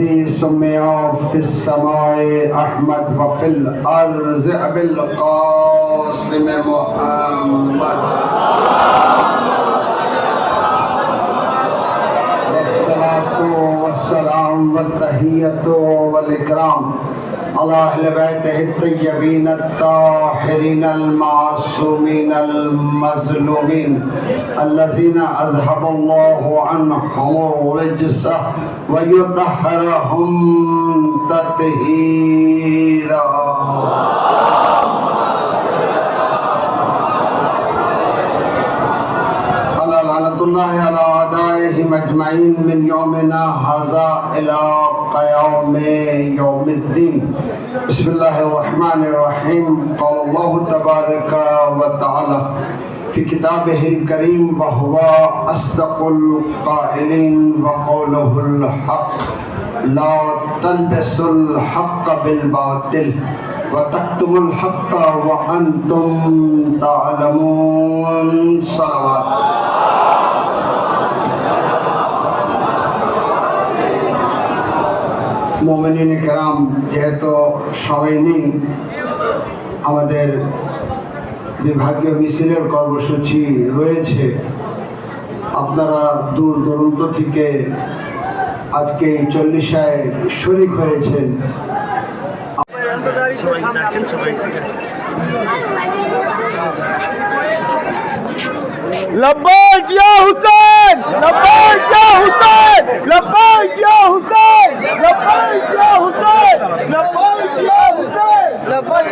الذي سمع في السماء أحمد وفي الأرض بالقاسم محمد. والصلاة والسلام والتحية والإكرام. على أهل بيته الطيبين الطاهرين المعصومين المظلومين الذين أذهب الله عنهم الرجس ويطهرهم تطهيرا. الله على أعدائهم أجمعين من يومنا هذا إلى قيام يوم الدين بسم الله الرحمن الرحيم قال الله تبارك وتعالى في كتابه الكريم وهو أصدق القائلين وقوله الحق، لا تلبسوا الحق بالباطل وتكتموا الحق وأنتم تعلمون۔ صلوات۔ মোমেনিন গ্রাম যেহেতু সবাই নেই, আমাদের বিভাগীয় মিছিলের কর্মসূচি রয়েছে। আপনারা দূর দূরন্ত থেকে আজকে এই চল্লিশায় শরিক হয়েছেন। লব্বাক ইয়া Hussain! LeBron Joe Hussein! LeBron Joe Hussein! LeBron Joe Hussein! LeBron Joe Hussein! LeBron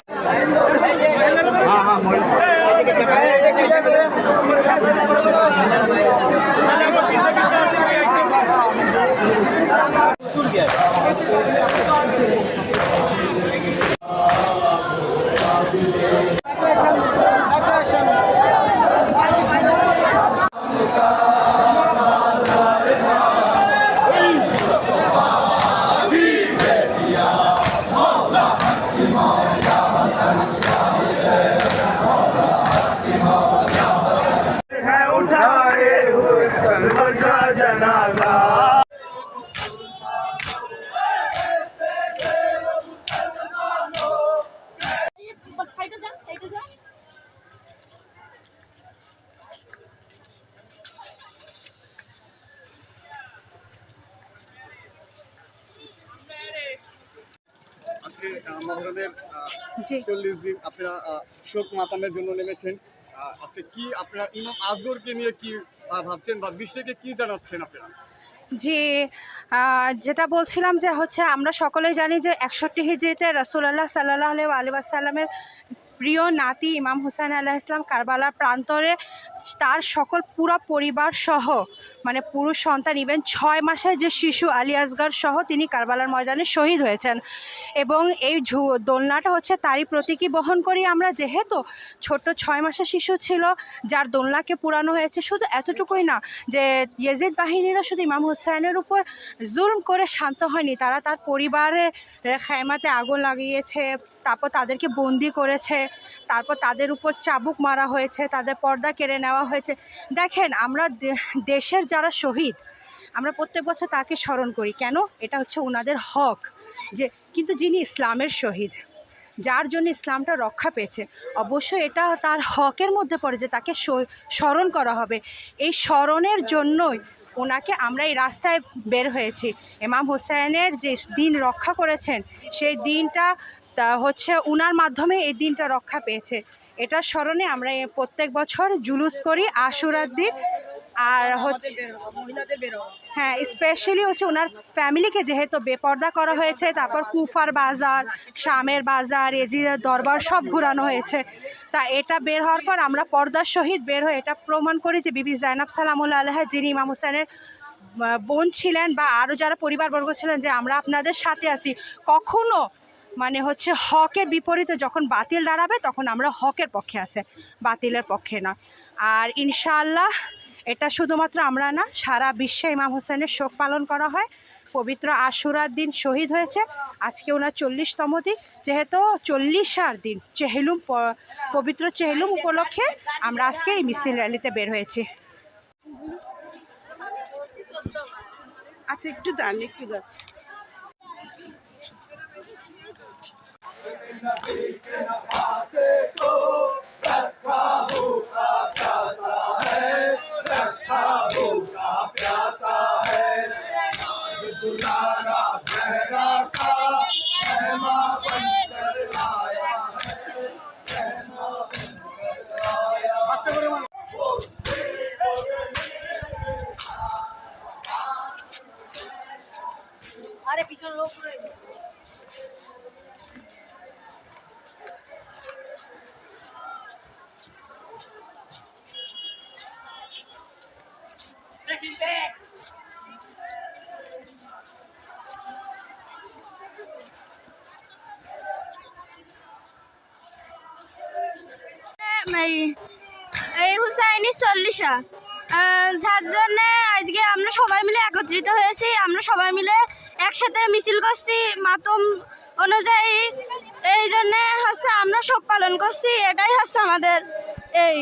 মহরমের। চল্লিশ দিন আপনারা শোক মাতামের জন্য নেমেছেন আজকে কি আপনারা ইমাম আজগরকে নিয়ে কি ভাবছেন বা বিশ্বকে কি জানাচ্ছেন আপনারা জি যেটা বলছিলাম যে হচ্ছে আমরা সকলেই জানি যে একষট্টি হিজড়িতে রসুল্লাহ সাল্লাহ আলি আসাল্লামের প্রিয় নাতি ইমাম হুসাইন আল্লাহ ইসলাম কারবালার প্রান্তরে তার সকল পুরো পরিবার সহ মানে পুরুষ সন্তান ইভেন ছয় মাসের যে শিশু আলী আসগার সহ তিনি কারবালার ময়দানে শহীদ হয়েছেন। এবং এই ঝু- দোলনাটা হচ্ছে তারই প্রতীকী বহন করি আমরা, যেহেতু ছোট্ট ছয় মাসের শিশু ছিল, যার দোলনাকে পুরানো হয়েছে। শুধু এতটুকুই না, যে ইয়েজিদ বাহিনীরা শুধু ইমাম হুসাইনের উপর জুলম করে শান্ত হয়নি, তারা তার পরিবারের খায়মাতে আগুন লাগিয়েছে তারপর তাদেরকে বন্দি করেছে, তারপর তাদের উপর চাবুক মারা হয়েছে, তাদের পর্দা কেড়ে নেওয়া হয়েছে। দেখেন, আমরা দেশের যারা শহীদ, আমরা প্রত্যেক বছর তাকে স্মরণ করি। কেন? এটা হচ্ছে ওনাদের হক যে, কিন্তু যিনি ইসলামের শহীদ, যার জন্য ইসলামটা রক্ষা পেয়েছে, অবশ্যই এটা তার হকের মধ্যে পড়ে যে তাকে স্মরণ করা হবে। এই স্মরণের জন্যই ওনাকে আমরা এই রাস্তায় বের হয়েছি। ইমাম হোসেনের যে দিন রক্ষা করেছেন, সেই দিনটা তা হচ্ছে উনার মাধ্যমে এই দিনটা রক্ষা পেয়েছে। এটার স্মরণে আমরা প্রত্যেক বছর জুলুস করি আশুরার দিন আর হচ্ছে হ্যাঁ স্পেশালি হচ্ছে ওনার ফ্যামিলিকে যেহেতু বেপর্দা করা হয়েছে তারপর কুফার বাজার শামের বাজার এজিদের দরবার সব ঘুরানো হয়েছে। তা এটা বের হওয়ার পর আমরা পর্দার সহিত বের হয়ে এটা প্রমাণ করি যে বিবি জাইনাব সালামুল্লাহ আলহা যিনি ইমাম হোসেনের বোন ছিলেন বা আরও যারা পরিবারবর্গ ছিলেন যে আমরা আপনাদের সাথে আছি। কখনো মানে হচ্ছে হকের বিপরীতে যখন বাতিল দাঁড়াবে, তখন আমরা হকের পক্ষে আছে, বাতিলের পক্ষে না আর ইনশাআল্লাহ এটা শুধুমাত্র আমরা না, সারা বিশ্বে ইমাম হোসেনের শোক পালন করা হয়। পবিত্র আশুরার দিন শহীদ হয়েছে। আজকে ওনার চল্লিশতম দিন। যেহেতু চল্লিশার দিন, চেহেলুম পবিত্র চেহেলুম উপলক্ষে আমরা আজকে এই মিছিল র্যালিতে বের হয়েছি। আচ্ছা একটু দাঁড়ান একটু দাঁড়ান। আরে পিছন লোক রয়েছে এই এই হুসাইনি চল্লিশা। যার জন্য আজকে আমরা সবাই মিলে একত্রিত হয়েছি। আমরা সবাই মিলে একসাথে মিছিল করছি মাতম অনুযায়ী। এই জন্য হচ্ছে আমরা শোক পালন করছি। এটাই হচ্ছে আমাদের এই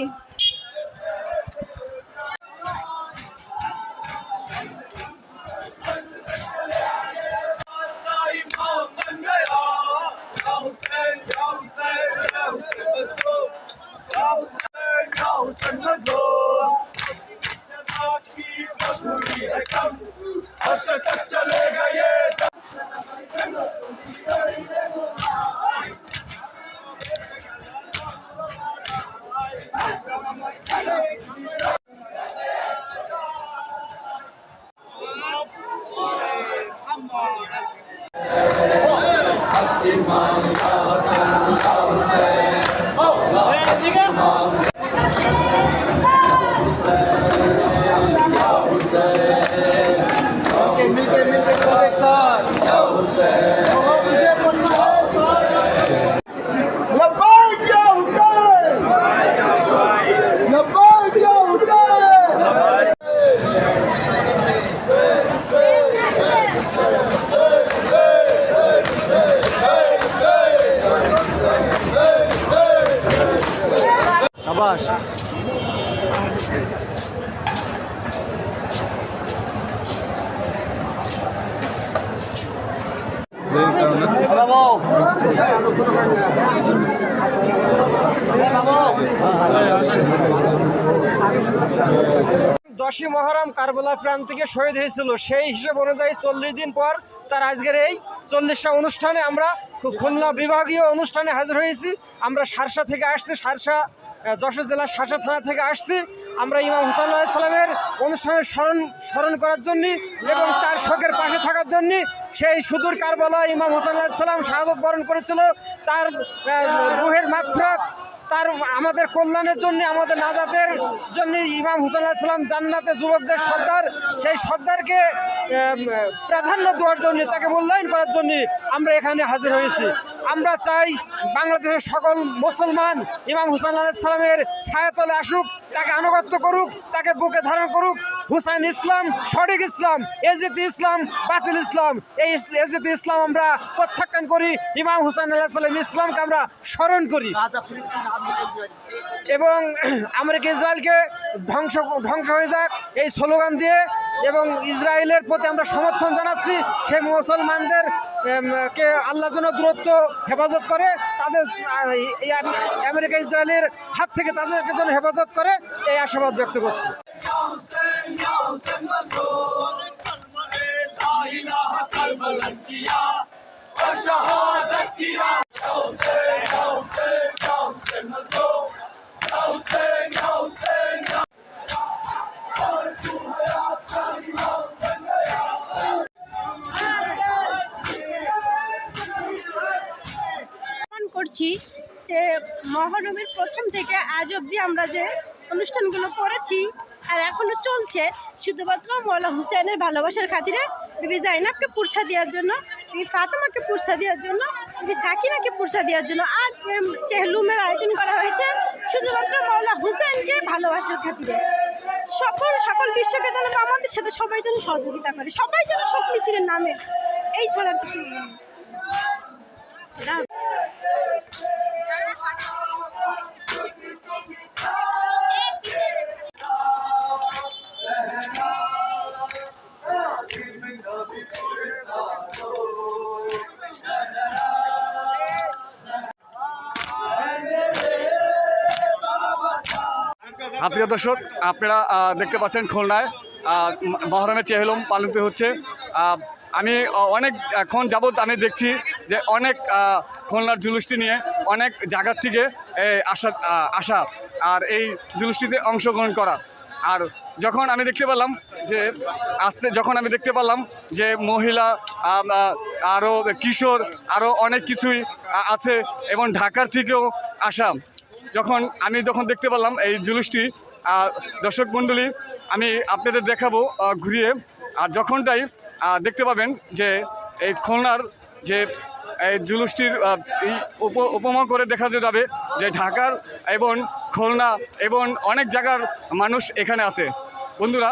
Hasta. দশই মহরম কারবালার প্রাণ থেকে শহীদ হয়েছিল। সেই হিসেব অনুযায়ী চল্লিশ দিন পর তার আজকের এই চল্লিশটা অনুষ্ঠানে আমরা খুলনা বিভাগীয় অনুষ্ঠানে হাজির হয়েছি। আমরা সারসা থেকে আসছি, সারসা যশোর জেলার সারসা থানা থেকে আসছি। আমরা ইমাম আলাহ সালামের অনুষ্ঠানের স্মরণ স্মরণ করার জন্য এবং তার শোকের পাশে থাকার জন্য সেই সুদূর কারবালা ইমাম আলাহ সালাম শাহাদত বরণ করেছিল। তার রুহের মাগফিরাত, তার আমাদের কল্যাণের জন্য, আমাদের নাজাতের জন্য ইমাম হুসেন সাল্লাম জান্নাতে যুবকদের সর্দার, সেই সর্দারকে প্রাধান্য দেওয়ার জন্য, তাকে মূল্যায়ন করার জন্য আমরা এখানে হাজির হয়েছি। আমরা চাই বাংলাদেশের সকল মুসলমান ইমাম হুসেন সাল্লামের ছায়াতলে আসুক, তাকে আনুগত্য করুক, তাকে বুকে ধারণ করুক। হুসাইন ইসলাম সঠিক ইসলাম, এজিত ইসলাম বাতিল ইসলাম। এই এজিত ইসলাম আমরা প্রত্যাখ্যান করি, ইমাম হুসাইন আল্লাহ সাল্লাম ইসলামকে আমরা স্মরণ করি। এবং আমেরিকা ইসরায়েলকে ধ্বংস ধ্বংস হয়ে যাক এই স্লোগান দিয়ে, এবং ইসরায়েলের প্রতি আমরা সমর্থন জানাচ্ছি, সেই মুসলমানদের কে আল্লাহ যেন দূরত্ব হেফাজত করে তাদের আমেরিকা ইসরায়েলের হাত থেকে তাদেরকে যেন হেফাজত করে এই আশাবাদ ব্যক্ত করছি মহরমের প্রথম থেকে আজ অবধি আমরা যে অনুষ্ঠানগুলো করেছি আর এখনও চলছে, শুধুমাত্র মৌলা হুসেনের ভালোবাসার খাতিরে বিবি জাইনাবকে পুরসা দেওয়ার জন্য, বিবি ফাতেমাকে পুরসা দেওয়ার জন্য, বিবি সাকিনাকে পুরসা দেওয়ার জন্য আজ চেহলুমের আয়োজন করা হয়েছে, শুধুমাত্র মৌলা হুসেনকে ভালোবাসার খাতিরে। সকল সকল বিশ্বকে যেন আমাদের সাথে সবাই যেন সহযোগিতা করে, সবাই যেন শোক মিছিলের নামে, এই ছাড়া কিছু প্রিয় দর্শক আপনারা দেখতে পাচ্ছেন খুলনায় আহ, ম- মহরমের চেহলম পালিত হচ্ছে। আমি অনেক অনেকক্ষণ যাবৎ আমি দেখছি যে অনেক খুলনার জুলুসটি নিয়ে অনেক জায়গার থেকে আসা আসা আর এই জুলুসটিতে অংশগ্রহণ করা। আর যখন আমি দেখতে পেলাম যে আসতে যখন আমি দেখতে পেলাম যে মহিলা আরও কিশোর আরও অনেক কিছুই আছে এবং ঢাকার থেকেও আসা যখন আমি যখন দেখতে পেলাম এই জুলুসটি দর্শক মণ্ডলী, আমি আপনাদের দেখাবো ঘুরিয়ে। আর যখনটাই দেখতে পাবেন যে এই খুলনার যে এই জুলুসটির উপমা করে দেখা যাবে যে ঢাকার এবং খুলনা এবং অনেক জায়গার মানুষ এখানে আছে। বন্ধুরা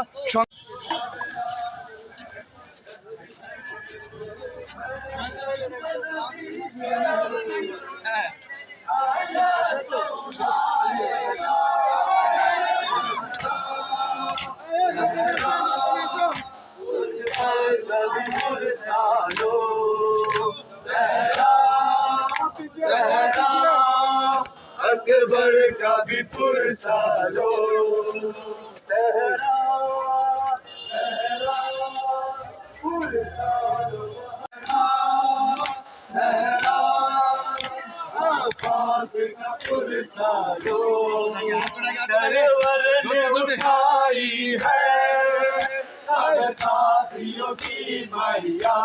का भी पुरसालो तेरा तेरा पुरसालो तेरा आकाश का पुरसालो सरवर ने उठाई है सब साथियों की मैया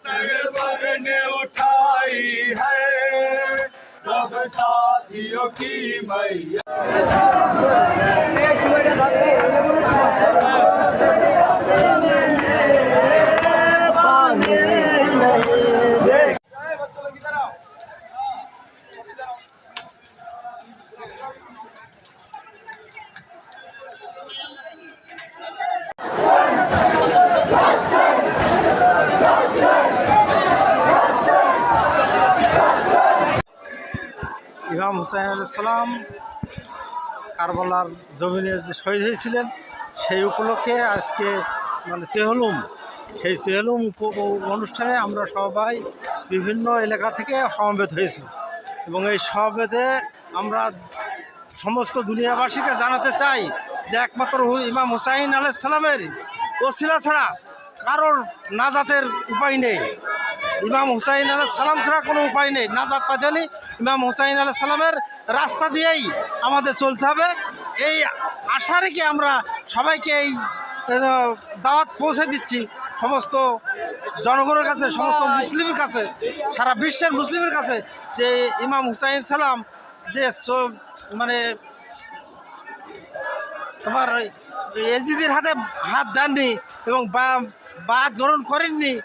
सरवर ने उठाई है सब साथियों की मैया ইমাম হুসাইন সালাম কারবালার জমিনে যে শহীদ হয়েছিলেন, সেই উপলক্ষে আজকে মানে চেহলুম সেই চেহলুম অনুষ্ঠানে আমরা সবাই বিভিন্ন এলাকা থেকে সমবেত হয়েছি। এবং এই সমবেতে আমরা সমস্ত দুনিয়াবাসীকে জানাতে চাই যে একমাত্র ইমাম হুসাইন আলাইসালামের ওসিলা ছাড়া কারোর নাজাতের উপায় নেই। ইমাম হুসাইন আল্লাহ সালাম ছাড়া কোনো উপায় নেই। নাজাত পাইতে হলে ইমাম হুসাইন আল্লাহ সালামের রাস্তা দিয়েই আমাদের চলতে হবে। এই আশা রেখে আমরা সবাইকে এই দাওয়াত পৌঁছে দিচ্ছি। সমস্ত জনগণের কাছে, সমস্ত মুসলিমের কাছে, সারা বিশ্বের মুসলিমের কাছে যে ইমাম হুসাইন সালাম যে মানে তোমার এজিদের হাতে হাত দেননি এবং বা- বাদ গ্রহণ করেননি,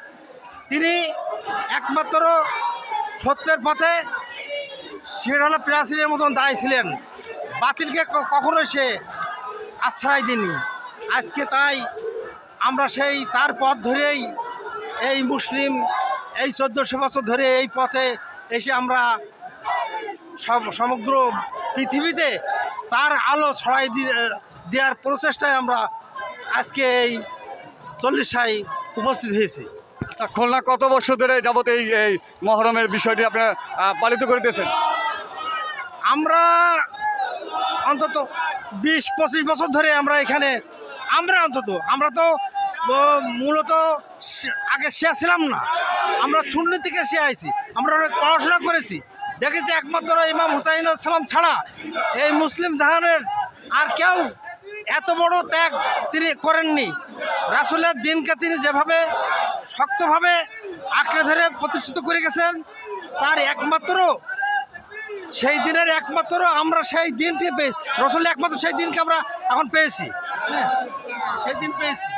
তিনি একমাত্র সত্যের পথে শিরহলা প্রাচীরের মতন দাঁড়াইছিলেন। বাতিলকে কখনো সে আশ্রয় দিনি আজকে তাই আমরা সেই তার পথ ধরেই এই মুসলিম, এই চোদ্দোশো বছর ধরে এই পথে এসে আমরা সমগ্র পৃথিবীতে তার আলো ছড়াই দেওয়ার প্রচেষ্টায় আমরা আজকে এই চল্লিশায় উপস্থিত হয়েছি। খুলনা কত বছর ধরে যাবত এই এই মহরমের বিষয়টি আপনারা পালিত করিতেছেন? আমরা অন্তত বিশ, পঁচিশ বছর ধরে আমরা এখানে, আমরা অন্তত, আমরা তো মূলত আগে শেয়া ছিলাম না। আমরা সুন্নি থেকে শেয়া আইছি, আমরা অনেক পড়াশোনা করেছি। দেখেছি একমাত্র ইমাম হুসাইন সালাম ছাড়া এই মুসলিম জাহানের আর কেউ এত বড় ত্যাগ তিনি করেননি। রাসুলের দিনকে তিনি যেভাবে শক্তভাবে আঁকড়ে ধরে প্রতিষ্ঠিত করে গেছেন তার একমাত্র, সেই দিনের একমাত্র আমরা সেই দিনটি পেয়েছি। রসুল একমাত্র সেই দিনকে আমরা এখন পেয়েছি। হ্যাঁ সেই দিন পেয়েছি।